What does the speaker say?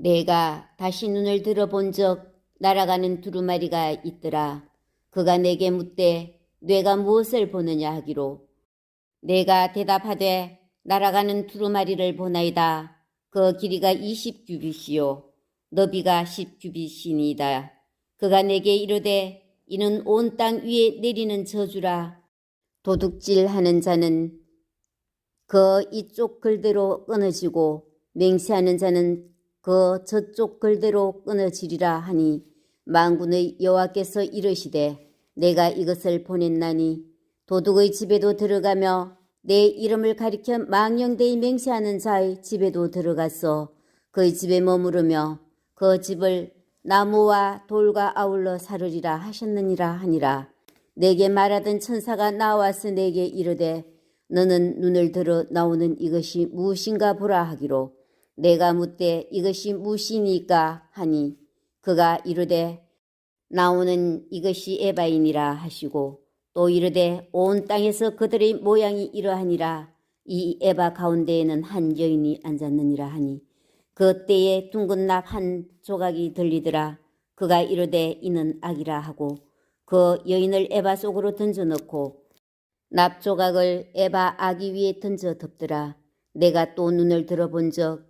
내가 다시 눈을 들어본 적 날아가는 두루마리가 있더라. 그가 내게 묻되 뇌가 무엇을 보느냐 하기로 내가 대답하되 날아가는 두루마리를 보나이다. 그 길이가 20규빗이요 너비가 10규빗이니이다. 그가 내게 이르되 이는 온 땅 위에 내리는 저주라. 도둑질하는 자는 그 이쪽 글대로 끊어지고 맹세하는 자는 그 저쪽 글대로 끊어지리라 하니 만군의 여호와께서 이르시되 내가 이것을 보냈나니 도둑의 집에도 들어가며 내 이름을 가리켜 망령되이 맹세하는 자의 집에도 들어가서 그의 집에 머무르며 그 집을 나무와 돌과 아울러 사르리라 하셨느니라 하니라. 내게 말하던 천사가 나와서 내게 이르되 너는 눈을 들어 나오는 이것이 무엇인가 보라 하기로 내가 묻되 이것이 무엇이니까 하니 그가 이르되 나오는 이것이 에바이니라 하시고 또 이르되 온 땅에서 그들의 모양이 이러하니라. 이 에바 가운데에는 한 여인이 앉았느니라 하니 그 때에 둥근 납 한 조각이 들리더라. 그가 이르되 이는 악이라 하고 그 여인을 에바 속으로 던져 넣고 납 조각을 에바 아기 위에 던져 덮더라. 내가 또 눈을 들어본 적